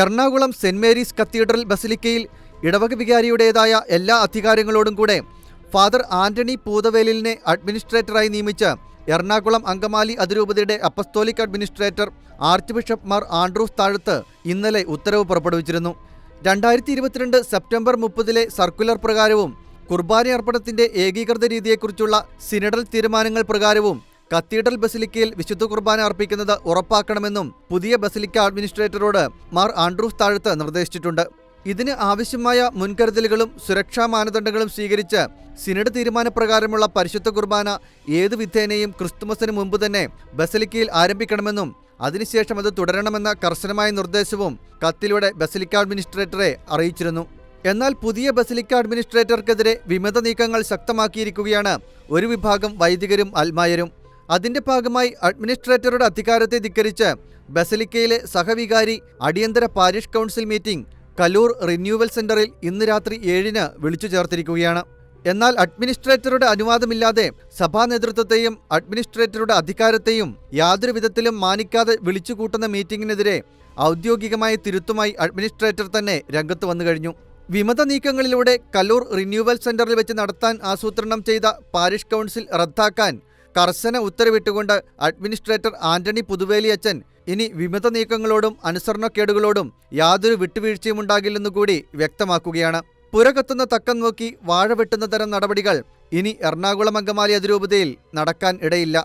Ernakulam Saint Mary's cathedral ബസിലിക്കയിൽ ഇടവക വികാരിയുടേതായ എല്ലാ അധികാരങ്ങളോടും കൂടെ ഫാദർ ആന്റണി പൂതവേലിനെ അഡ്മിനിസ്ട്രേറ്ററായി നിയമിച്ച് എറണാകുളം അങ്കമാലി അതിരൂപതയുടെ apostolic administrator archbishop Mar Andrews Thazhath ഇന്നലെ ഉത്തരവ് പുറപ്പെടുവിച്ചിരുന്നു. രണ്ടായിരത്തി ഇരുപത്തിരണ്ട് സെപ്റ്റംബർ മുപ്പതിലെ സർക്കുലർ പ്രകാരവും കുർബാന അർപ്പണത്തിന്റെ ഏകീകൃത രീതിയെക്കുറിച്ചുള്ള സിനഡൽ തീരുമാനങ്ങൾ പ്രകാരവും കത്തീഡ്രൽ ബസിലിക്കയിൽ വിശുദ്ധ കുർബാന അർപ്പിക്കുന്നത് ഉറപ്പാക്കണമെന്നും പുതിയ ബസിലിക്ക അഡ്മിനിസ്ട്രേറ്ററോട് മാർ ആൻഡ്രൂസ് താഴത്ത് നിർദ്ദേശിച്ചിട്ടുണ്ട്. ഇതിന് ആവശ്യമായ മുൻകരുതലുകളും സുരക്ഷാ മാനദണ്ഡങ്ങളും സ്വീകരിച്ച് സിനഡ് തീരുമാനപ്രകാരമുള്ള പരിശുദ്ധ കുർബാന ഏതു വിധേനയും ക്രിസ്തുമസിന് മുമ്പ് തന്നെ ബസലിക്കയിൽ ആരംഭിക്കണമെന്നും അതിനുശേഷം അത് തുടരണമെന്ന കർശനമായ നിർദ്ദേശവും കത്തിലൂടെ ബസലിക്ക അഡ്മിനിസ്ട്രേറ്ററെ അറിയിച്ചിരുന്നു. എന്നാൽ പുതിയ ബസലിക്ക അഡ്മിനിസ്ട്രേറ്റർക്കെതിരെ വിമത നീക്കങ്ങൾ ശക്തമാക്കിയിരിക്കുകയാണ് ഒരു വിഭാഗം വൈദികരും അൽമായരും. അതിന്റെ ഭാഗമായി അഡ്മിനിസ്ട്രേറ്ററുടെ അധികാരത്തെ ധിക്കരിച്ച് ബസലിക്കയിലെ സഹവികാരി അടിയന്തര parish council meeting Kaloor renewal സെന്ററിൽ ഇന്ന് രാത്രി ഏഴിന് വിളിച്ചു ചേർത്തിരിക്കുകയാണ്. എന്നാൽ അഡ്മിനിസ്ട്രേറ്ററുടെ അനുവാദമില്ലാതെ സഭാ നേതൃത്വത്തെയും അഡ്മിനിസ്ട്രേറ്ററുടെ അധികാരത്തെയും യാതൊരു വിധത്തിലും മാനിക്കാതെ വിളിച്ചുകൂട്ടുന്ന മീറ്റിംഗിനെതിരെ ഔദ്യോഗികമായ തിരുത്തുമായി അഡ്മിനിസ്ട്രേറ്റർ തന്നെ രംഗത്ത് വന്നു കഴിഞ്ഞു. വിമത നീക്കങ്ങളിലൂടെ കലൂർ റിന്യൂവൽ സെന്ററിൽ വെച്ച് നടത്താൻ ആസൂത്രണം ചെയ്ത പാരിഷ് കൗൺസിൽ റദ്ദാക്കാൻ കർശന ഉത്തരവിട്ടുകൊണ്ട് അഡ്മിനിസ്ട്രേറ്റർ ആന്റണി പുതുവേലി അച്ഛൻ ഇനി വിമത നീക്കങ്ങളോടും അനുസരണക്കേടുകളോടും യാതൊരു വിട്ടുവീഴ്ചയും ഉണ്ടാകില്ലെന്നു കൂടി വ്യക്തമാക്കുകയാണ്. പുരകത്തുന്ന തക്കം നോക്കി വാഴ വെട്ടുന്ന തരം നടപടികൾ ഇനി എറണാകുളം അങ്കമാലി അതിരൂപതയിൽ നടക്കാൻ ഇടയില്ല.